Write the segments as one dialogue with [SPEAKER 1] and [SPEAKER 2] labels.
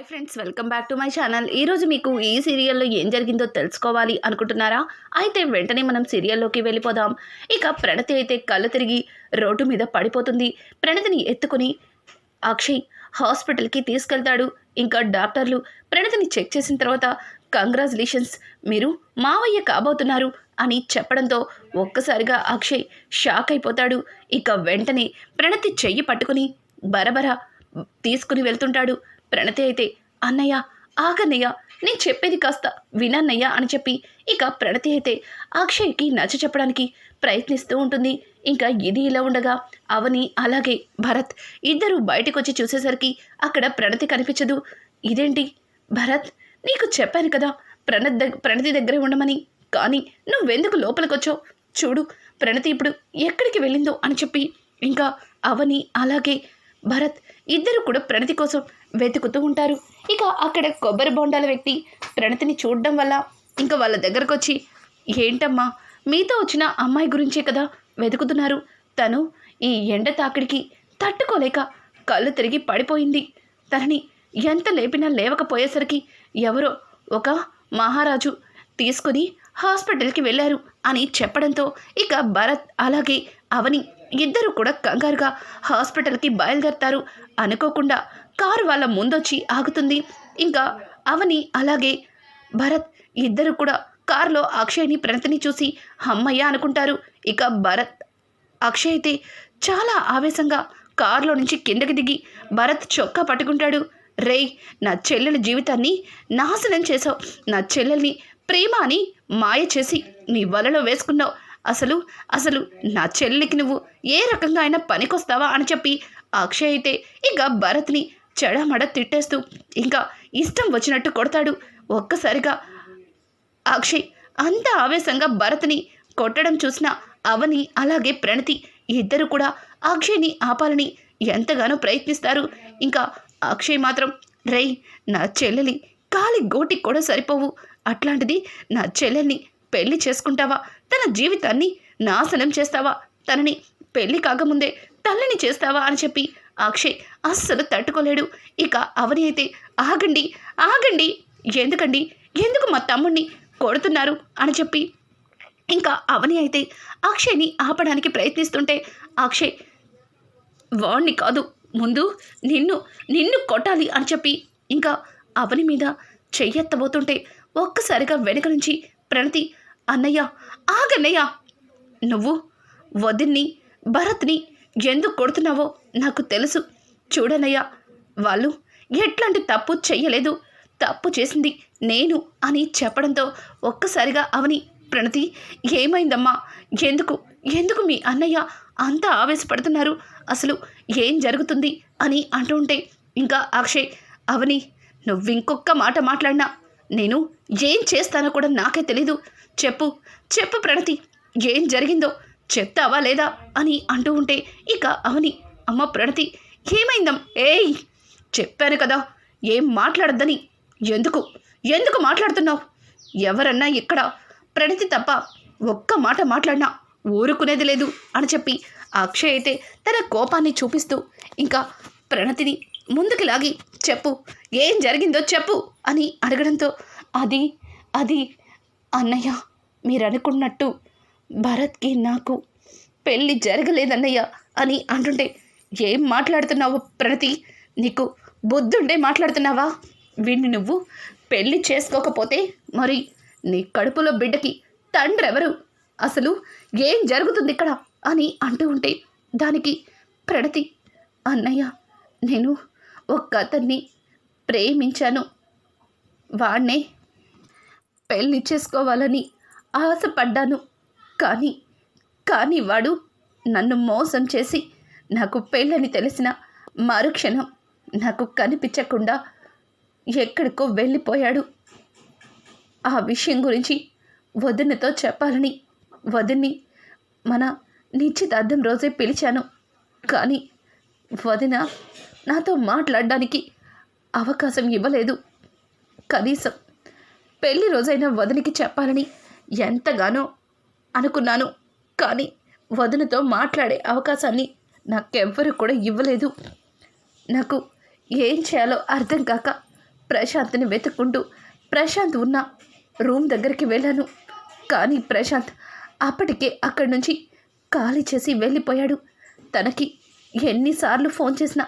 [SPEAKER 1] Hi friends welcome back to my channel. ఈరోజు మీకు ఈ సీరియల్లో ఏం జరిగిందో తెలుసుకోవాలి అనుకుంటున్నారా? అయితే వెంటనే మనం సీరియల్లోకి వెళ్ళిపోదాం. ఇక ప్రణతి అయితే కళ్ళు తిరిగి రోడ్డు మీద పడిపోతుంది. ప్రణతిని ఎత్తుకుని అక్షయ్ హాస్పిటల్కి తీసుకెళ్తాడు. ఇంకా డాక్టర్లు ప్రణతిని చెక్ చేసిన తర్వాత కంగ్రాచులేషన్స్ మీరు మావయ్య కాబోతున్నారు అని చెప్పడంతో ఒక్కసారిగా అక్షయ్ షాక్ అయిపోతాడు. ఇక వెంటనే ప్రణతి చెయ్యి పట్టుకుని బరబర తీసుకుని వెళ్తుంటాడు. ప్రణతి అయితే అన్నయ్య ఆగన్నయ్య నేను చెప్పేది కాస్త వినన్నయ్య అని చెప్పి ఇక ప్రణతి అయితే అక్షయ్కి నచ్చ చెప్పడానికి ప్రయత్నిస్తూ ఉంటుంది. ఇంకా ఇది ఇలా ఉండగా అవని అలాగే భరత్ ఇద్దరు బయటకు వచ్చి చూసేసరికి అక్కడ ప్రణతి కనిపించదు. ఇదేంటి భరత్ నీకు చెప్పాను కదా ప్రణత్ దగ్ ప్రణతి దగ్గరే ఉండమని కానీ నువ్వెందుకు లోపలికొచ్చావు? చూడు ప్రణతి ఇప్పుడు ఎక్కడికి వెళ్ళిందో అని చెప్పి ఇంకా అవని అలాగే భరత్ ఇద్దరు కూడా ప్రణతి కోసం వెతుకుతూ ఉంటారు. ఇక అక్కడ కొబ్బరి బొండాల వ్యక్తి ప్రణతిని చూడడం వల్ల ఇంకా వాళ్ళ దగ్గరకు వచ్చి ఏంటమ్మా మీతో వచ్చిన అమ్మాయి గురించే కదా వెతుకుతున్నారు. తను ఈ ఎండ తాకిడికి తట్టుకోలేక కళ్ళు తిరిగి పడిపోయింది. తనని ఎంత లేపినా లేవకపోయేసరికి ఎవరో ఒక మహారాజు తీసుకుని హాస్పిటల్కి వెళ్ళారు అని చెప్పడంతో ఇక భరత్ అలాగే అవని ఇద్దరు కూడా కంగారుగా హాస్పిటల్కి బయలుదేరతారు అనుకోకుండా కారు వాళ్ళ ముందొచ్చి ఆగుతుంది. ఇంకా అవని అలాగే భరత్ ఇద్దరు కూడా కారులో అక్షయ్ని ప్రణతిని చూసి అమ్మయ్య అనుకుంటారు. ఇక భరత్ అక్షయ్ అయితే చాలా ఆవేశంగా కారులో నుంచి కిందకి దిగి భరత్ చొక్కా పట్టుకుంటాడు. రేయ్ నా చెల్లెల జీవితాన్ని నాశనం చేసావు నా చెల్లెల్ని ప్రేమ అని మాయ చేసి నీ వలలో వేసుకున్నావు. అసలు అసలు నా చెల్లెలికి నువ్వు ఏ రకంగా అయినా పనికొస్తావా అని చెప్పి అక్షయ్ అయితే ఇక భరత్ని చెడమడ తిట్టేస్తూ ఇంకా ఇష్టం వచ్చినట్టు కొడతాడు. ఒక్కసారిగా అక్షయ్ అంత ఆవేశంగా భరత్ని కొట్టడం చూసిన అవని అలాగే ప్రణతి ఇద్దరు కూడా అక్షయ్ని ఆపాలని ఎంతగానో ప్రయత్నిస్తారు. ఇంకా అక్షయ్ మాత్రం రేయ్ నా చెల్లెలి కాలి గోటి కూడా సరిపోవు. అట్లాంటిది నా చెల్లెల్ని పెళ్ళి చేసుకుంటావా? తన జీవితాన్ని నాశనం చేస్తావా? తనని పెళ్ళి కాకముందే తల్లిని చేస్తావా? అని చెప్పి అక్షయ్ అస్సలు తట్టుకోలేడు. ఇక అవని అయితే ఆగండి ఆగండి ఎందుకండి ఎందుకు మా తమ్ముడిని కొడుతున్నారు? అని చెప్పి. ఇంకా అవని అయితే అక్షయ్ని ఆపడానికి ప్రయత్నిస్తుంటే అక్షయ్ వాణ్ణి కాదు ముందు నిన్ను నిన్ను కొట్టాలి అని చెప్పి. ఇంకా అవని మీద చెయ్యెత్తబోతుంటే ఒక్కసారిగా వెనుక నుంచి ప్రణతి అన్నయ్య ఆగన్నయ్య నువ్వు వదిన్ని భరత్ని ఎందుకు కొడుతున్నావో నాకు తెలుసు. చూడనయ్యా వాళ్ళు ఎట్లాంటి తప్పు చెయ్యలేదు. తప్పు చేసింది నేను అని చెప్పడంతో ఒక్కసారిగా అవని ప్రణతి ఏమైందమ్మా? ఎందుకు? ఎందుకు మీ అన్నయ్య అంత ఆవేశపడుతున్నారు? అసలు ఏం జరుగుతుంది? అని అంటుంటే ఇంకా అక్షయ్ అవని నువ్వు ఇంకొక మాట మాట్లాడినా నేను ఏం చేస్తానో కూడా నాకే తెలీదు. చెప్పు చెప్పు ప్రణతి ఏం జరిగిందో చెప్తావా లేదా అని అంటూ ఉంటే ఇక అవని అమ్మ ప్రణతి ఏమైందం? ఏయ్! చెప్పాను కదా ఏం మాట్లాడద్దని. ఎందుకు? ఎందుకు మాట్లాడుతున్నావు? ఎవరన్నా ఇక్కడ ప్రణతి తప్ప ఒక్క మాట మాట్లాడినా ఊరుకునేది లేదు అని చెప్పి అక్షయ్ అయితే తన కోపాన్ని చూపిస్తూ ఇంకా ప్రణతిని ముందుకు లాగి చెప్పు ఏం జరిగిందో చెప్పు అని అడగడంతో అది అది అన్నయ్య మీరు అనుకున్నట్టు భరత్కి నాకు పెళ్ళి జరగలేదన్నయ్య అని అంటుంటే ఏం మాట్లాడుతున్నావు ప్రణతి? నీకు బుద్ధుండే మాట్లాడుతున్నావా? వీడిని నువ్వు పెళ్ళి చేసుకోకపోతే మరి నీ కడుపులో బిడ్డకి తండ్రి ఎవరు అసలు ఏం జరుగుతుంది ఇక్కడ? అని అంటూ ఉంటే దానికి ప్రణతి అన్నయ్య నేను ఒక్క అతన్ని ప్రేమించాను. వాణ్ణే పెళ్ళి చేసుకోవాలని ఆశపడ్డాను. కానీ కానీ వాడు నన్ను మోసం చేసి నాకు పెళ్ళని తెలిసిన మరుక్షణం నాకు కనిపించకుండా ఎక్కడికో వెళ్ళిపోయాడు. ఆ విషయం గురించి వదినతో చెప్పాలని వదిన్ని మన నిశ్చితార్థం రోజే పిలిచాను. కానీ వదిన నాతో మాట్లాడడానికి అవకాశం ఇవ్వలేదు. కనీసం పెళ్ళి రోజైన వదినికి చెప్పాలని ఎంతగానో అనుకున్నాను. కానీ వదినతో మాట్లాడే అవకాశాన్ని నాకెవ్వరు కూడా ఇవ్వలేదు. నాకు ఏం చేయాలో అర్థం కాక ప్రశాంత్ని వెతుక్కుంటూ ప్రశాంత్ ఉన్న రూమ్ దగ్గరికి వెళ్ళాను. కానీ ప్రశాంత్ అప్పటికే అక్కడి నుంచి ఖాళీ చేసి వెళ్ళిపోయాడు. తనకి ఎన్నిసార్లు ఫోన్ చేసినా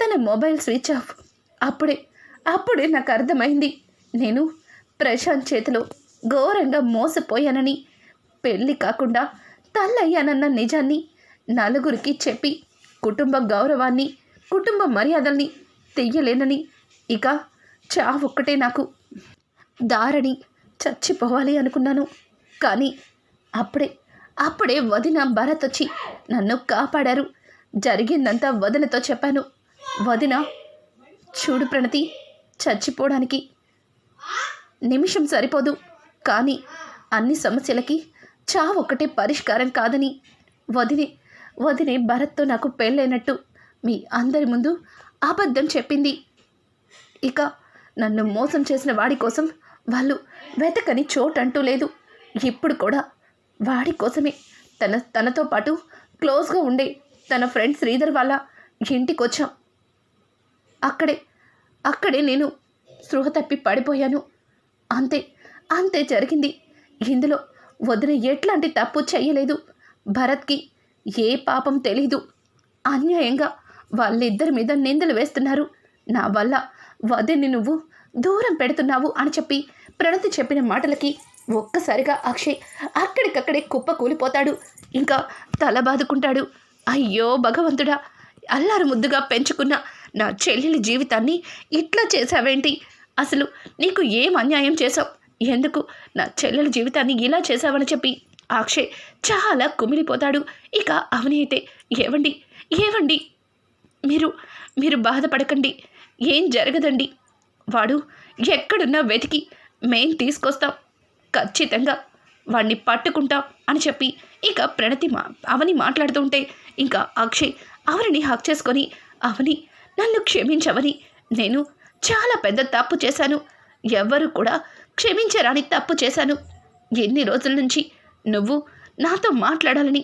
[SPEAKER 1] తన మొబైల్ స్విచ్ ఆఫ్. అప్పుడే అప్పుడే నాకు అర్థమైంది. నేను ప్రశాంత్ చేతిలో ఘోరంగా మోసపోయానని. పెళ్ళి కాకుండా తల్లయ్యానన్న నిజాన్ని నలుగురికి చెప్పి కుటుంబ గౌరవాన్ని కుటుంబ మర్యాదల్ని తెయ్యలేనని. ఇక చావొక్కటే నాకు. దారని చచ్చిపోవాలి అనుకున్నాను. కానీ అప్పుడే అప్పుడే వదిన భరత్ వచ్చి నన్ను కాపాడారు. జరిగిందంతా వదినతో చెప్పాను. వదిన చూడు ప్రణతి చచ్చిపోవడానికి నిమిషం సరిపోదు. కానీ అన్ని సమస్యలకి చావొక్కటే పరిష్కారం కాదని వదినే వదినే భరత్తో నాకు పెళ్ళైనట్టు. మీ అందరి ముందు అబద్ధం చెప్పింది. ఇక నన్ను మోసం చేసిన వాడి కోసం వాళ్ళు వెతకని చోటు అంటూ లేదు. ఇప్పుడు కూడా వాడి కోసమే తన తనతో పాటు క్లోజ్గా ఉండే తన ఫ్రెండ్ శ్రీధర్ వాళ్ళ ఇంటికి వచ్చాం అక్కడే అక్కడే నేను స్పృహ తప్పి పడిపోయాను. అంతే అంతే జరిగింది. ఇందులో వదిన ఎట్లాంటి తప్పు చేయలేదు. భరత్కి ఏ పాపం తెలీదు. అన్యాయంగా వాళ్ళిద్దరి మీద నిందలు వేస్తున్నారు. నా వల్ల వదిన్ని నువ్వు దూరం పెడుతున్నావు అని చెప్పి ప్రణతి చెప్పిన మాటలకి ఒక్కసారిగా అక్షయ్ అక్కడికక్కడే కుప్ప కూలిపోతాడు. ఇంకా తల బాదుకుంటాడు. అయ్యో భగవంతుడా అల్లారు ముద్దుగా పెంచుకున్న నా చెల్లెలి జీవితాన్ని ఇట్లా చేసావేంటి అసలు నీకు ఏం అన్యాయం చేశావు? ఎందుకు నా చెల్లెల జీవితాన్ని ఇలా చేశావని చెప్పి అక్షయ్ చాలా కుమిలిపోతాడు. ఇక అవని అయితే ఏవండి? ఏవండి? మీరు మీరు బాధపడకండి. ఏం జరగదండి? వాడు ఎక్కడున్నా వెతికి మేం తీసుకొస్తాం. ఖచ్చితంగా వాడిని పట్టుకుంటాం అని చెప్పి ఇక ప్రణతి మా అవని మాట్లాడుతుంటే ఇంకా అక్షయ్ అవనిని హక్ చేసుకొని అవని నన్ను క్షమించవని నేను చాలా పెద్ద తప్పు చేశాను. ఎవ్వరు కూడా క్షమించరాని తప్పు చేశాను. ఎన్ని రోజుల నుంచి నువ్వు నాతో మాట్లాడాలని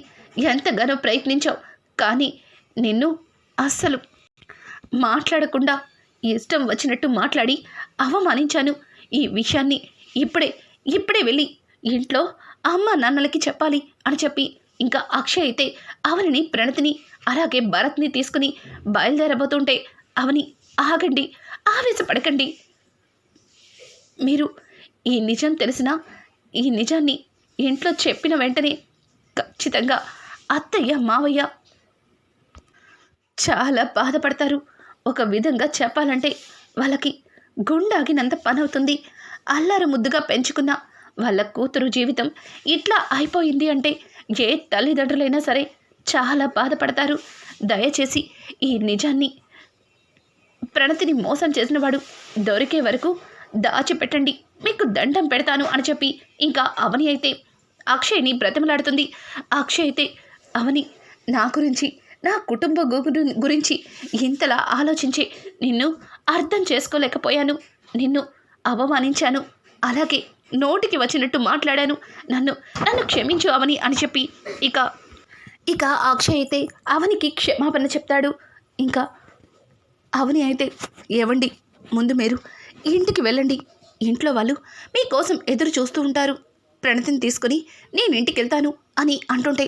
[SPEAKER 1] ఎంతగానో ప్రయత్నించావు. కానీ నిన్ను అస్సలు మాట్లాడకుండా ఇష్టం వచ్చినట్టు మాట్లాడి అవమానించాను. ఈ విషయాన్ని ఇప్పుడే ఇప్పుడే వెళ్ళి ఇంట్లో అమ్మ నాన్నలకి చెప్పాలి అని చెప్పి ఇంకా అక్షయ్ అయితే అవనిని ప్రణతిని అలాగే భరత్ని తీసుకుని బయలుదేరబోతుంటే అవని ఆగండి ఆవేశపడకండి. మీరు ఈ నిజం తెలిసినా ఈ నిజాన్ని ఇంట్లో చెప్పిన వెంటనే ఖచ్చితంగా అత్తయ్య మావయ్య చాలా బాధపడతారు. ఒక విధంగా చెప్పాలంటే వాళ్ళకి గుండాగినంత పనవుతుంది. అల్లారు ముద్దుగా పెంచుకున్న వాళ్ళ కూతురు జీవితం ఇట్లా అయిపోయింది అంటే ఏ తల్లిదండ్రులైనా సరే చాలా బాధపడతారు. దయచేసి ఈ నిజాన్ని ప్రణతిని మోసం చేసినవాడు దొరికే వరకు దాచిపెట్టండి. మీకు దండం పెడతాను అని చెప్పి ఇంకా అవని అయితే అక్షయ్ని బ్రతిమలాడుతుంది. అక్షయ్ అయితే అవని నా గురించి నా కుటుంబ గు- గురించి ఇంతలా ఆలోచించి నిన్ను అర్థం చేసుకోలేకపోయాను. నిన్ను అవమానించాను. అలాగే నోటికి వచ్చినట్టు మాట్లాడాను. నన్ను నన్ను క్షమించు అవని అని చెప్పి ఇక ఇక అక్షయ్ అయితే అవనికి క్షమాపణ చెప్తాడు. ఇంకా అవని అయితే ఏవండి ముందు మీరు ఇంటికి వెళ్ళండి. ఇంట్లో వాళ్ళు మీకోసం ఎదురు చూస్తూ ఉంటారు. ప్రణతిని తీసుకుని నేను ఇంటికి వెళ్తాను అని అంటుంటే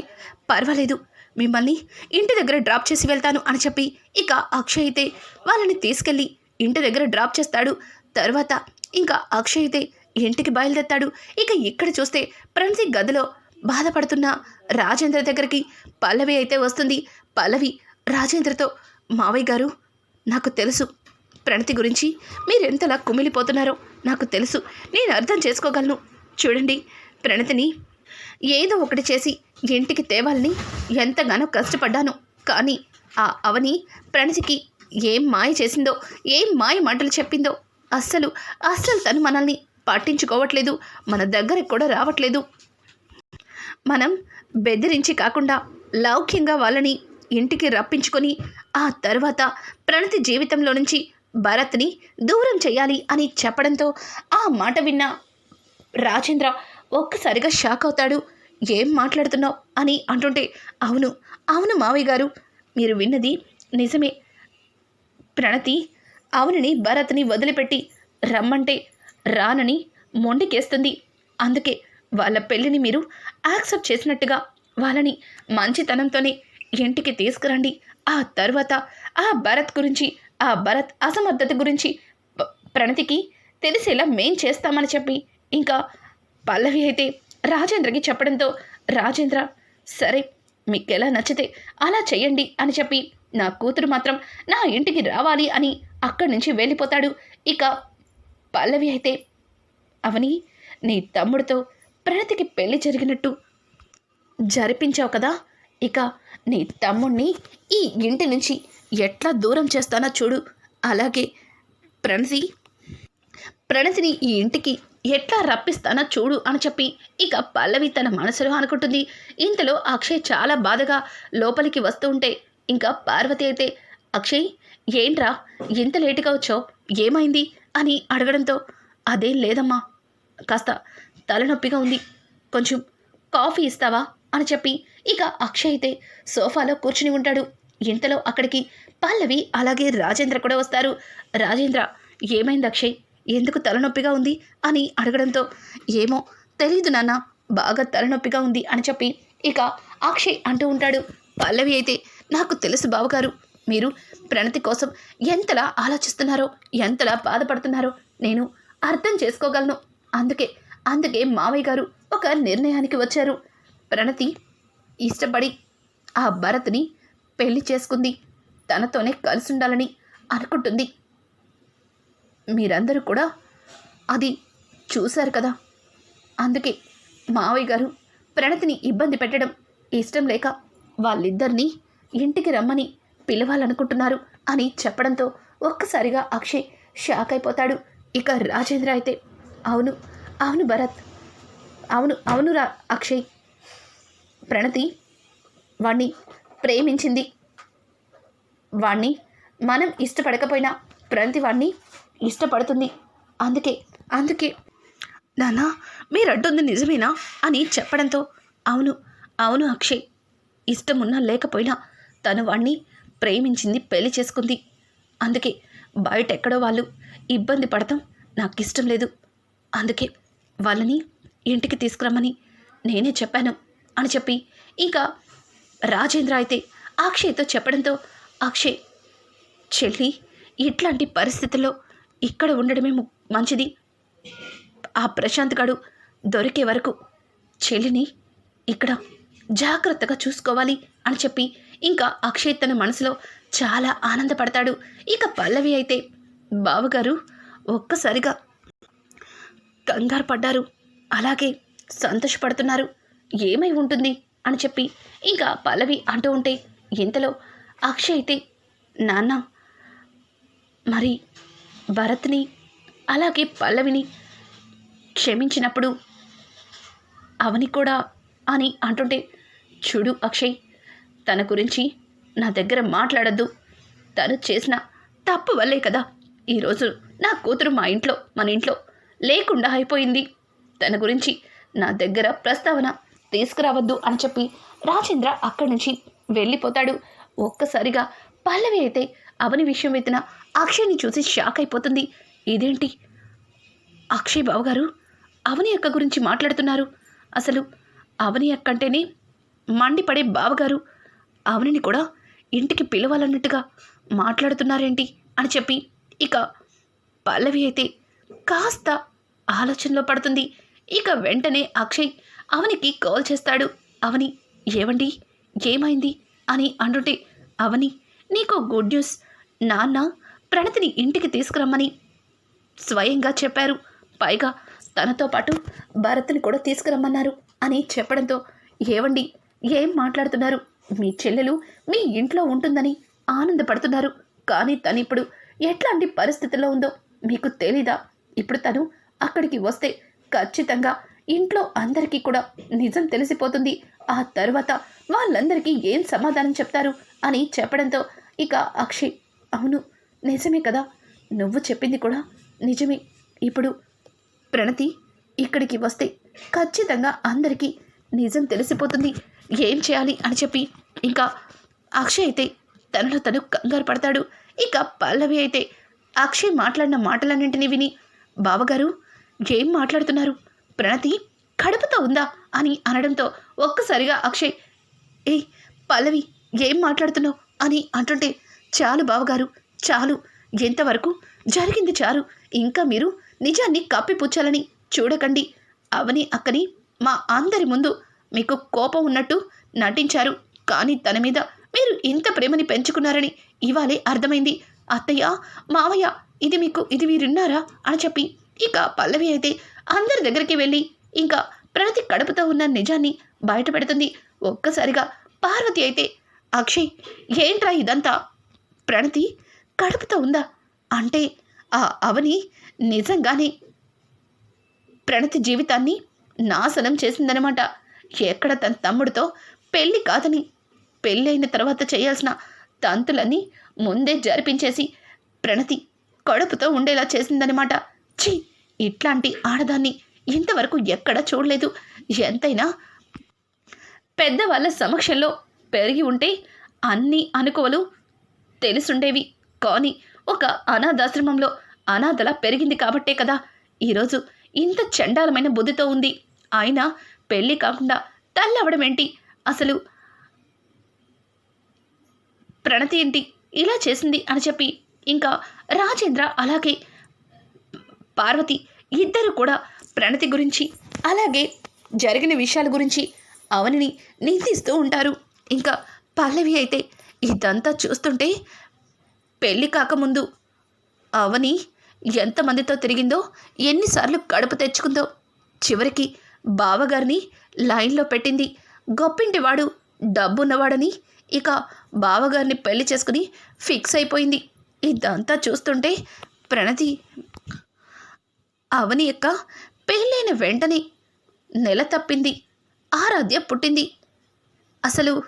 [SPEAKER 1] పర్వాలేదు మిమ్మల్ని ఇంటి దగ్గర డ్రాప్ చేసి వెళ్తాను అని చెప్పి ఇక అక్షయ్ అయితే వాళ్ళని తీసుకెళ్ళి ఇంటి దగ్గర డ్రాప్ చేస్తాడు. తర్వాత ఇంకా అక్షయ్ అయితే ఇంటికి బయలుదేరతాడు. ఇక ఇక్కడ చూస్తే ప్రణతి గదిలో బాధపడుతున్న రాజేంద్ర దగ్గరికి పల్లవి అయితే వస్తుంది. పల్లవి రాజేంద్రతో మావయ్య గారు నాకు తెలుసు ప్రణతి గురించి. మీరెంతలా కుమిలిపోతున్నారో నాకు తెలుసు. నేను అర్థం చేసుకోగలను. చూడండి ప్రణతిని ఏదో ఒకటి చేసి ఇంటికి తేవాలని ఎంతగానో కష్టపడ్డాను. కానీ ఆ అవని ప్రణతికి ఏం మాయ చేసిందో ఏం మాయ మాటలు చెప్పిందో అస్సలు అస్సలు తను మనల్ని పట్టించుకోవట్లేదు. మన దగ్గరికి కూడా రావట్లేదు. మనం బెదిరించి కాకుండా లౌక్యంగా వాళ్ళని ఇంటికి రప్పించుకొని ఆ తర్వాత ప్రణతి జీవితంలో నుంచి భరత్ని దూరం చేయాలి అని చెప్పడంతో ఆ మాట విన్న రాజేంద్ర ఒక్కసారిగా షాక్ అవుతాడు. ఏం మాట్లాడుతున్నావు? అని అంటుంటే అవును అవును మావయ్య గారు మీరు విన్నది నిజమే. ప్రణతి అవునని భరత్ని వదిలిపెట్టి రమ్మంటే రానని మొండికేస్తుంది. అందుకే వాళ్ళ పెళ్ళిని మీరు యాక్సెప్ట్ చేసినట్టుగా వాళ్ళని మంచితనంతోనే ఇంటికి తీసుకురండి. ఆ తర్వాత ఆ భరత్ గురించి ఆ భరత్ అసమర్థత గురించి ప్రణతికి తెలిసేలా మేం చేస్తామని చెప్పి ఇంకా పల్లవి అయితే రాజేంద్రకి చెప్పడంతో రాజేంద్ర సరే మీకు ఎలా నచ్చితే అలా చెయ్యండి అని చెప్పి నా కూతురు మాత్రం నా ఇంటికి రావాలి అని అక్కడి నుంచి వెళ్ళిపోతాడు. ఇక పల్లవి అయితే అవని నీ తమ్ముడితో ప్రణతికి పెళ్ళి జరిగినట్టు జరిపించావు కదా! ఇక నీ తమ్ముణ్ణి ఈ ఇంటి నుంచి ఎట్లా దూరం చేస్తానో చూడు. అలాగే ప్రణతి ప్రణతిని ఈ ఇంటికి ఎట్లా రప్పిస్తానో చూడు అని చెప్పి ఇక పల్లవి తన మనసులో అనుకుంటుంది. ఇంతలో అక్షయ్ చాలా బాధగా లోపలికి వస్తూ ఉంటే ఇంకా పార్వతి అయితే అక్షయ్ ఏంట్రా ఇంత లేటుగా వచ్చావు? ఏమైంది? అని అడగడంతో అదేం లేదమ్మా. కాస్త తలనొప్పిగా ఉంది. కొంచెం కాఫీ ఇస్తావా? అని చెప్పి ఇక అక్షయ్ అయితే సోఫాలో కూర్చుని ఉంటాడు. ఇంతలో అక్కడికి పల్లవి అలాగే రాజేంద్ర కూడా వస్తారు. రాజేంద్ర ఏమైంది అక్షయ్? ఎందుకు తలనొప్పిగా ఉంది అని అడగడంతో ఏమో తెలియదు నాన్న బాగా తలనొప్పిగా ఉంది అని చెప్పి ఇక అక్షయ్ అంటూ ఉంటాడు. పల్లవి అయితే నాకు తెలుసు బావగారు మీరు ప్రణతి కోసం ఎంతలా ఆలోచిస్తున్నారో ఎంతలా బాధపడుతున్నారో నేను అర్థం చేసుకోగలను. అందుకే అందుకే మావయ్య గారు ఒక నిర్ణయానికి వచ్చారు. ప్రణతి ఇష్టపడి ఆ భరత్ని పెళ్ళి చేసుకుంది. తనతోనే కలిసి ఉండాలని అనుకుంటుంది. మీరందరూ కూడా అది చూశారు కదా. అందుకే మావయ్య గారు ప్రణతిని ఇబ్బంది పెట్టడం ఇష్టం లేక వాళ్ళిద్దరినీ ఇంటికి రమ్మని పిలవాలనుకుంటున్నారు అని చెప్పడంతో ఒక్కసారిగా అక్షయ్ షాక్ అయిపోతాడు. ఇక రాజేంద్ర అయితే అవును అవును భరత్ అవును అవును రా అక్షయ్. ప్రణతి వాణ్ణి ప్రేమించింది. వాణ్ణి మనం ఇష్టపడకపోయినా ప్రణతి వాణ్ణి ఇష్టపడుతుంది. అందుకే అందుకే నానా మీరంటుంది నిజమేనా? అని చెప్పడంతో అవును అవును అక్షయ్. ఇష్టమున్నా లేకపోయినా తను వాణ్ణి ప్రేమించింది పెళ్ళి చేసుకుంది. అందుకే బయట ఎక్కడో వాళ్ళు ఇబ్బంది పడతాం నాకు ఇష్టం లేదు. అందుకే వాళ్ళని ఇంటికి తీసుకురమ్మని నేనే చెప్పాను అని చెప్పి ఇంకా రాజేంద్ర అయితే అక్షయ్తో చెప్పడంతో అక్షయ్ చెల్లి ఇట్లాంటి పరిస్థితుల్లో ఇక్కడ ఉండడమే మంచిది. ఆ ప్రశాంత్ గడు దొరికే వరకు చెల్లిని ఇక్కడ జాగ్రత్తగా చూసుకోవాలి అని చెప్పి ఇంకా అక్షయ్ తన మనసులో చాలా ఆనందపడతాడు. ఇక పల్లవి అయితే బావగారు ఒక్కసారిగా కంగారు పడ్డారు. అలాగే సంతోషపడుతున్నారు. ఏమై ఉంటుంది అని చెప్పి ఇంకా పల్లవి అంటూ ఉంటే ఇంతలో అక్షయ్ అయితే నాన్న మరి భరత్ని అలాగే పల్లవిని క్షమించినప్పుడు అవని కూడా అని అంటుంటే చూడు అక్షయ్ తన గురించి నా దగ్గర మాట్లాడద్దు. తను చేసిన తప్పు వల్లే కదా ఈరోజు నా కూతురు మా ఇంట్లో మన ఇంట్లో లేకుండా అయిపోయింది. తన గురించి నా దగ్గర ప్రస్తావన తీసుకురావద్దు అని చెప్పి రాజేంద్ర అక్కడి నుంచి వెళ్ళిపోతాడు. ఒక్కసారిగా పల్లవి అయితే అవని విషయం ఎత్తిన అక్షయ్ని చూసి షాక్ అయిపోతుంది. ఇదేంటి? అక్షయ్ బావగారు అవని అక్క గురించి మాట్లాడుతున్నారు. అసలు అవని అక్క అంటేనే మండిపడే బావగారు అవనిని కూడా ఇంటికి పిలవాలన్నట్టుగా మాట్లాడుతున్నారేంటి అని చెప్పి ఇక పల్లవి అయితే కాస్త ఆలోచనలో పడుతుంది. ఇక వెంటనే అక్షయ్ అవనికి కాల్ చేస్తాడు. అవని ఏవండి? ఏమైంది? అని అంటుంటే అవని నీకు గుడ్ న్యూస్. నాన్న ప్రణతిని ఇంటికి తీసుకురమ్మని స్వయంగా చెప్పారు. పైగా తనతో పాటు భరత్ని కూడా తీసుకురమ్మన్నారు అని చెప్పడంతో ఏవండి ఏం మాట్లాడుతున్నారు? మీ చెల్లెలు మీ ఇంట్లో ఉంటుందని ఆనందపడుతున్నారు. కానీ తను ఇప్పుడు ఎట్లాంటి పరిస్థితుల్లో ఉందో మీకు తెలీదా? ఇప్పుడు తను అక్కడికి వస్తే ఖచ్చితంగా ఇంట్లో అందరికీ కూడా నిజం తెలిసిపోతుంది. ఆ తర్వాత వాళ్ళందరికీ ఏం సమాధానం చెప్తారు? అని చెప్పడంతో ఇక అక్షయ్ అవును నిజమే కదా? నువ్వు చెప్పింది కూడా నిజమే. ఇప్పుడు ప్రణతి ఇక్కడికి వస్తే ఖచ్చితంగా అందరికీ నిజం తెలిసిపోతుంది. ఏం చేయాలి అని చెప్పి ఇంకా అక్షయ్ అయితే తనలో తను కంగారు పడతాడు. ఇక పల్లవి అయితే అక్షయ్ మాట్లాడిన మాటలన్నింటినీ విని బావగారు ఏం మాట్లాడుతున్నారు? ప్రణతి కడుపుతో ఉందా? అని అనడంతో ఒక్కసారిగా అక్షయ్ ఏ పల్లవి ఏం మాట్లాడుతున్నావు? అని అంటుంటే చాలు బావగారు చాలు. ఎంతవరకు? జరిగింది చారు ఇంకా మీరు నిజాన్ని కప్పిపుచ్చాలని చూడకండి. అవని అక్కని మా అందరి ముందు మీకు కోపం ఉన్నట్టు నటించారు. కానీ తన మీద మీరు ఇంత ప్రేమని పెంచుకున్నారని ఇవాళే అర్థమైంది. అత్తయ్య మావయ్య ఇది మీకు ఇది మీరున్నారా అని చెప్పి ఇక పల్లవి అయితే అందరి దగ్గరికి వెళ్ళి ఇంకా ప్రతి కడుపుతో ఉన్న నిజాన్ని బయట పెడుతుంది ఒక్కసారిగా పార్వతి అయితే అక్షయ్ ఏంట్రా ఇదంతా? ప్రణతి కడుపుతో ఉందా? అంటే ఆ అవని నిజంగానే ప్రణతి జీవితాన్ని నాశనం చేసిందనమాట ఎక్కడ తన తమ్ముడితో పెళ్ళి కాదని పెళ్ళైన తర్వాత చేయాల్సిన తంతులన్నీ ముందే జరిపించేసి ప్రణతి కడుపుతో ఉండేలా చేసిందనమాట ఛీ ఇట్లాంటి ఆడదాన్ని ఇంతవరకు ఎక్కడ చూడలేదు. ఎంతైనా పెద్దవాళ్ళ సమక్షంలో పెరిగి ఉంటే అన్ని అనుకోవలు తెలుసుండేవి. కానీ ఒక అనాథాశ్రమంలో అనాథలా పెరిగింది కాబట్టే కదా. ఈరోజు ఇంత చండాలమైన బుద్ధితో ఉంది. ఆయన పెళ్ళి కాకుండా తల్లవడం ఏంటి? అసలు ప్రణతి ఏంటి ఇలా చేసింది అని చెప్పి ఇంకా రాజేంద్ర అలాగే పార్వతి ఇద్దరు కూడా ప్రణతి గురించి అలాగే జరిగిన విషయాల గురించి అవనిని నిందిస్తూ ఉంటారు. ఇంకా పల్లవి అయితే ఇదంతా చూస్తుంటే పెళ్ళి కాకముందు అవని ఎంతమందితో తిరిగిందో ఎన్నిసార్లు కడుపు తెచ్చుకుందో చివరికి బావగారిని లైన్లో పెట్టింది. గొప్పింటివాడు డబ్బున్నవాడని ఇక బావగారిని పెళ్ళి చేసుకుని ఫిక్స్ అయిపోయింది. ఇదంతా చూస్తుంటే ప్రణతి అవని యొక్క పెళ్ళైన వెంటనే నెల తప్పింది. ఆరాధ్య పుట్టింది. అసలు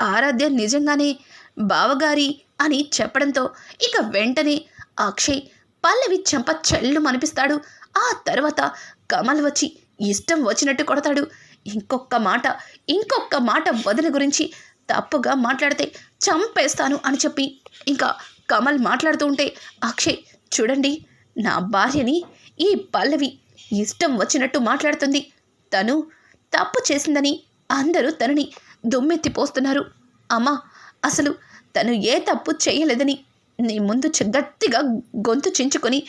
[SPEAKER 1] ఆరాధ్య నిజంగానే బావగారి అని చెప్పడంతో ఇక వెంటనే అక్షయ్ పల్లవి చెంప చెల్లు మనిపిస్తాడు. ఆ తర్వాత కమల్ వచ్చి ఇష్టం వచ్చినట్టు కొడతాడు. ఇంకొక మాట ఇంకొక మాట వదిన గురించి తప్పుగా మాట్లాడితే చంపేస్తాను అని చెప్పి ఇంకా కమల్ మాట్లాడుతూ ఉంటే అక్షయ్ చూడండి నా భార్యని ఈ పల్లవి ఇష్టం వచ్చినట్టు మాట్లాడుతుంది. తను తప్పు చేసిందని అందరూ తనని దుమ్మెత్తిపోస్తున్నారు. అమ్మా అసలు తను ఏ తప్పు చేయలేదని నీ ముందు గట్టిగా గొంతు చించుకొని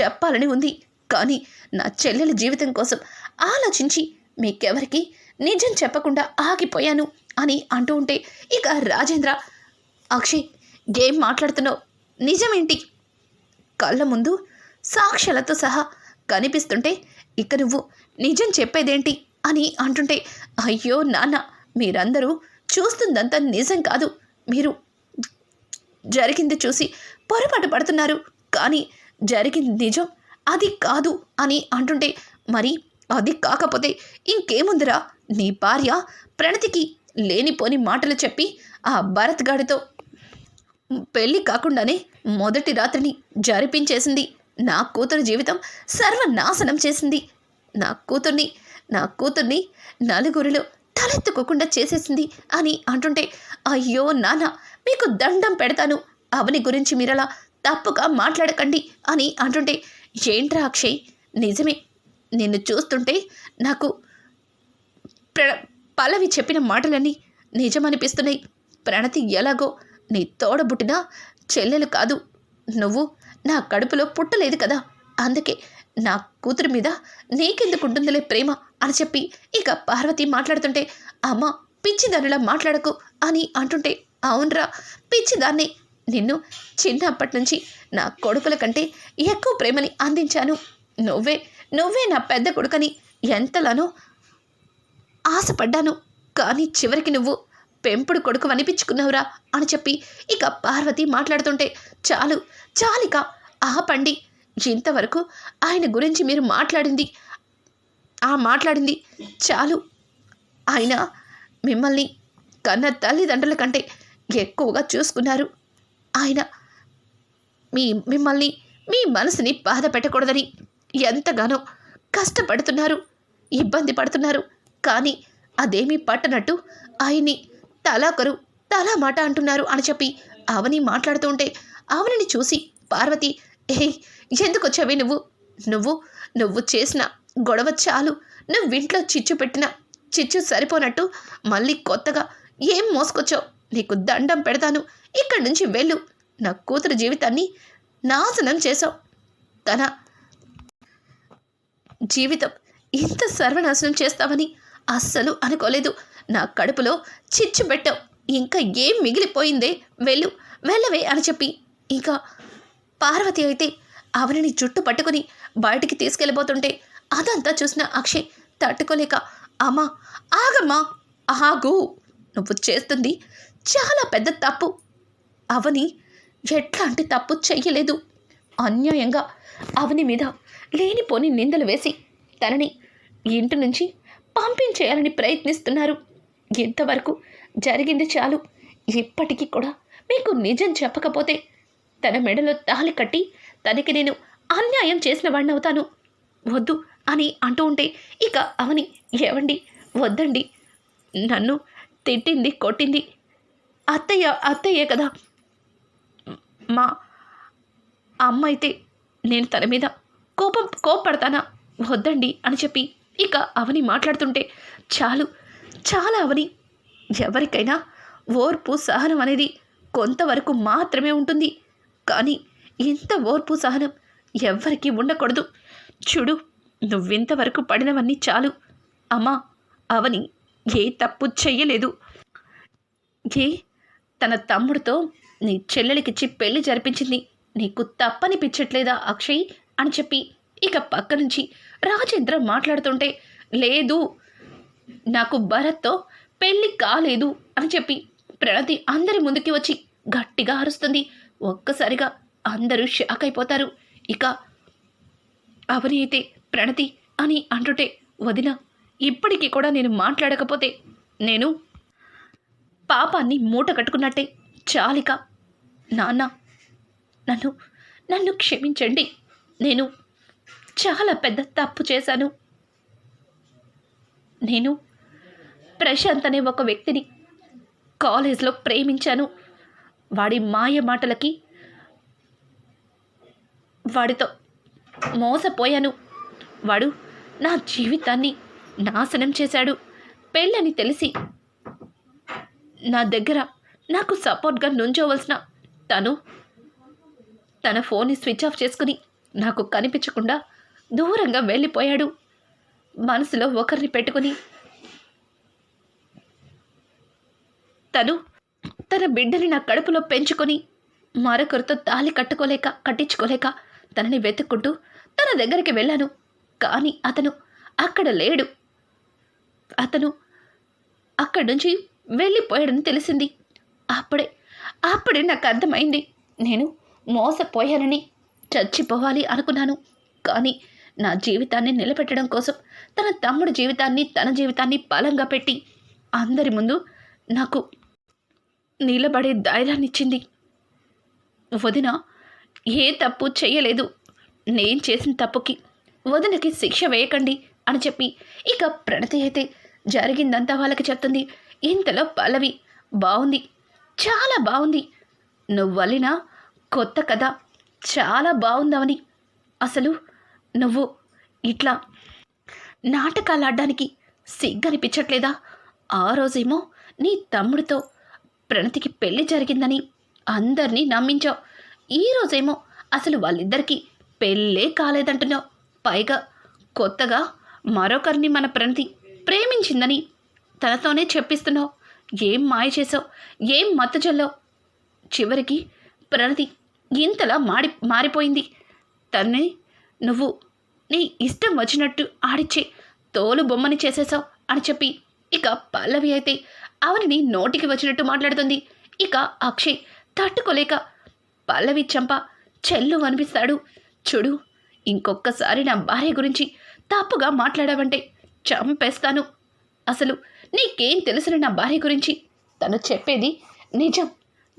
[SPEAKER 1] చెప్పాలని ఉంది. కానీ నా చెల్లెల జీవితం కోసం ఆలోచించి మీకెవరికి నిజం చెప్పకుండా ఆగిపోయాను అని అంటూ ఉంటే ఇక రాజేంద్ర అక్షయ్ ఏం మాట్లాడుతున్నావు? నిజమేంటి? కళ్ళ ముందు సాక్ష్యాలతో సహా కనిపిస్తుంటే ఇక నువ్వు నిజం చెప్పేదేంటి అని అంటుంటే అయ్యో నాన్న మీరందరూ చూస్తుందంతా నిజం కాదు. మీరు జరిగింది చూసి పొరపాటు పడుతున్నారు. కానీ జరిగింది నిజం అది కాదు అని అంటుంటే మరి అది కాకపోతే ఇంకేముందిరా? నీ భార్య ప్రణతికి లేనిపోని మాటలు చెప్పి ఆ భరత్ గాడితో పెళ్ళి కాకుండానే మొదటి రాత్రిని జరిపించేసింది. నా కూతురు జీవితం సర్వనాశనం చేసింది. నా కూతుర్ని నా కూతుర్ని నలుగురిలో తలెత్తుకోకుండా చేసేసింది అని అంటుంటే అయ్యో నాన్న మీకు దండం పెడతాను. అవని గురించి మీరలా తప్పుగా మాట్లాడకండి అని అంటుంటే ఏంట్రా అక్షయ్ నిజమే. నిన్ను చూస్తుంటే నాకు ప్ర పల్లవి చెప్పిన మాటలన్నీ నిజమనిపిస్తున్నాయి. ప్రణతి ఎలాగో నీ తోడబుట్టిన చెల్లెలు కాదు. నువ్వు నా కడుపులో పుట్టలేదు కదా. అందుకే నా కూతురి మీద నీకెందుకు ఉంటుందిలే ప్రేమ అని చెప్పి ఇక పార్వతి మాట్లాడుతుంటే అమ్మ పిచ్చిదానిలా మాట్లాడకు అని అంటుంటే అవునరా పిచ్చిదాన్ని. నిన్ను చిన్నప్పటి నుంచి నా కొడుకుల కంటే ఎక్కువ ప్రేమని అందించాను. నువ్వే నువ్వే నా పెద్ద కొడుకని ఎంతలానో ఆశపడ్డాను. కానీ చివరికి నువ్వు పెంపుడు కొడుకు అనిపించుకున్నావురా అని చెప్పి ఇక పార్వతి మాట్లాడుతుంటే చాలు చాలిక ఆపండి. ఇంతవరకు ఆయన గురించి మీరు మాట్లాడింది ఆ మాట్లాడింది చాలు. ఆయన మిమ్మల్ని కన్న తల్లిదండ్రుల కంటే ఎక్కువగా చూసుకున్నారు. ఆయన మీ మిమ్మల్ని మీ మనసుని బాధ పెట్టకూడదని ఎంతగానో కష్టపడుతున్నారు ఇబ్బంది పడుతున్నారు. కానీ అదేమీ పట్టనట్టు ఆయన్ని తలాకరు తలా మాట అంటున్నారు అని చెప్పి అవని మాట్లాడుతూ ఉంటే అవనిని చూసి పార్వతి ఏ ఎందుకు వచ్చావి నువ్వు? నువ్వు నువ్వు చేసిన గొడవ చాలు. నువ్వు ఇంట్లో చిచ్చు పెట్టిన చిచ్చు సరిపోనట్టు మళ్ళీ కొత్తగా ఏం మోసుకొచ్చావు? నీకు దండం పెడతాను. ఇక్కడి నుంచి వెళ్ళు. నా కూతురు జీవితాన్ని నాశనం చేసావు తన జీవితం ఇంత సర్వనాశనం చేస్తావని అస్సలు అనుకోలేదు. నా కడుపులో చిచ్చు పెట్టావు. ఇంకా ఏం మిగిలిపోయిందే? వెళ్ళు. వెళ్ళవే అని చెప్పి. ఇంకా పార్వతి అయితే అవనిని జుట్టు పట్టుకుని బయటికి తీసుకెళ్ళిపోతుంటే అదంతా చూసిన అక్షయ్ తట్టుకోలేక అమ్మా ఆగమ్మా ఆగు. నువ్వు చేస్తుంది చాలా పెద్ద తప్పు. అవని ఎట్లాంటి తప్పు చెయ్యలేదు. అన్యాయంగా అవని మీద లేనిపోని నిందలు వేసి తనని ఇంటి నుంచి పంపించేయాలని ప్రయత్నిస్తున్నారు. ఇంతవరకు జరిగింది చాలు. ఇప్పటికీ కూడా మీకు నిజం చెప్పకపోతే తన మెడలో తాళి కట్టి తనకి నేను అన్యాయం చేసిన వాడిని అవుతాను వద్దు అని అంటూ ఉంటే ఇక అవని ఏవండి? వద్దండి. నన్ను తిట్టింది కొట్టింది అత్తయ్య అత్తయ్యే కదా. మా అమ్మ అయితే నేను తన మీద కోపం కోపడతానా వద్దండి అని చెప్పి ఇక అవని మాట్లాడుతుంటే చాలు చాలా అవని. ఎవరికైనా ఓర్పు సహనం అనేది కొంతవరకు మాత్రమే ఉంటుంది. కానీ ఇంత ఓర్పు సహనం ఎవ్వరికీ ఉండకూడదు. చూడు నువ్వింతవరకు పడినవన్నీ చాలు. అమ్మా అవని ఏ తప్పు చెయ్యలేదు. ఏ? తన తమ్ముడితో నీ చెల్లెలికిచ్చి పెళ్ళి జరిపించింది. నీకు తప్పనిపించట్లేదా అక్షయ్? అని చెప్పి ఇక పక్క నుంచి రాజేంద్ర మాట్లాడుతుంటే లేదు నాకు భరత్తో పెళ్ళి కాలేదు అని చెప్పి ప్రణతి అందరి ముందుకి వచ్చి గట్టిగా అరుస్తుంది. ఒక్కసారిగా అందరూ షాక్ అయిపోతారు. ఇక అవని అయితే ప్రణతి అని అంటుంటే వదిన ఇప్పటికీ కూడా నేను మాట్లాడకపోతే నేను పాపాన్ని మూట కట్టుకున్నట్టే. చాలిక నాన్న నన్ను నన్ను క్షమించండి. నేను చాలా పెద్ద తప్పు చేశాను. నేను ప్రశాంత్ అనే ఒక వ్యక్తిని కాలేజ్లో ప్రేమించాను. వాడి మాయ మాటలకి వాడితో మోసపోయాను. వాడు నా జీవితాన్ని నాశనం చేశాడు. పెళ్ళని తెలిసి నా దగ్గర నాకు సపోర్ట్గా నుంచోవలసిన తను తన ఫోన్ని స్విచ్ ఆఫ్ చేసుకుని నాకు కనిపించకుండా దూరంగా వెళ్ళిపోయాడు. మనసులో ఒకరిని పెట్టుకుని తను తన బిడ్డని నా కడుపులో పెంచుకొని మరొకరితో తాళి కట్టుకోలేక కట్టించుకోలేక తనని వెతుక్కుంటూ తన దగ్గరికి వెళ్ళాను. కానీ అతను అక్కడ లేడు. అతను అక్కడి నుంచి వెళ్ళిపోయాడని తెలిసింది. అప్పుడే అప్పుడే నాకు అర్థమైంది. నేను మోసపోయానని చచ్చిపోవాలి అనుకున్నాను. కానీ నా జీవితాన్ని నిలబెట్టడం కోసం తన తమ్ముడు జీవితాన్ని తన జీవితాన్ని బలంగా పెట్టి అందరి ముందు నాకు నిలబడే ధైర్యాన్ని ఇచ్చింది వదిన ఏ తప్పు చేయలేదు నేను చేసిన తప్పుకి వదినకి శిక్ష వేయకండి అని చెప్పి ఇక ప్రణతి అయితే జరిగిందంతా వాళ్ళకి చెప్తుంది. ఇంతలో పల్లవి బాగుంది చాలా బాగుంది నువ్వు వలిన కొత్త కథ చాలా బాగుందవని అసలు నువ్వు ఇట్లా నాటకాలు ఆడడానికి సిగ్గనిపించట్లేదా? ఆ రోజేమో నీ తమ్ముడితో ప్రణతికి పెళ్ళి జరిగిందని అందరినీ నమ్మించావు. ఈరోజేమో అసలు వాళ్ళిద్దరికీ పెళ్ళే కాలేదంటున్నావు. పైగా కొత్తగా మరొకరిని మన ప్రణతి ప్రేమించిందని తనతోనే చెప్పిస్తున్నావు. ఏం మాయ చేసావు ఏం మత్తు చల్లావు? చివరికి ప్రణతి ఇంతలా మాడి మారిపోయింది. తన్ని నువ్వు నీ ఇష్టం వచ్చినట్టు ఆడిచ్చే తోలు బొమ్మని చేసేసావు అని చెప్పి ఇక పల్లవి అయితే అవనిని నోటికి వచ్చినట్టు మాట్లాడుతుంది. ఇక అక్షయ్ తట్టుకోలేక పల్లవి చంప చెల్లు అనిపిస్తాడు. చూడు ఇంకొక్కసారి నా భార్య గురించి తప్పుగా మాట్లాడావంటే చంపేస్తాను. అసలు నీకేం తెలుసు నా భార్య గురించి? తను చెప్పేది నిజం.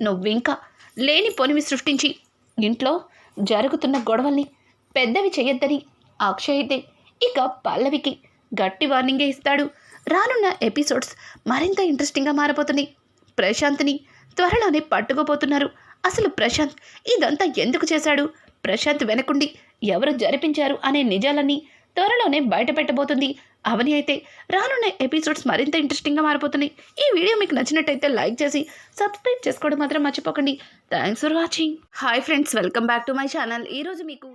[SPEAKER 1] నువ్వింకా లేని పొనివి సృష్టించి ఇంట్లో జరుగుతున్న గొడవల్ని పెద్దవి చేయొద్దని అక్షయ్ అయితే ఇక పల్లవికి గట్టి వార్నింగే ఇస్తాడు. రానున్న ఎపిసోడ్స్ మరింత ఇంట్రెస్టింగ్గా మారబోతుంది ప్రశాంత్ని త్వరలోనే పట్టుకోబోతున్నారు అసలు ప్రశాంత్ ఇదంతా ఎందుకు చేశాడు? ప్రశాంత్ వెనకుండి ఎవరు జరిపించారు అనే నిజాలన్నీ త్వరలోనే బయట పెట్టబోతుంది. అవని అయితే రానున్న ఎపిసోడ్స్ మరింత ఇంట్రెస్టింగ్గా మారిపోతున్నాయి ఈ వీడియో మీకు నచ్చినట్టయితే లైక్ చేసి సబ్స్క్రైబ్ చేసుకోవడం మాత్రం మర్చిపోకండి. Thanks for watching. Hi friends welcome back to my channel. ఈరోజు మీకు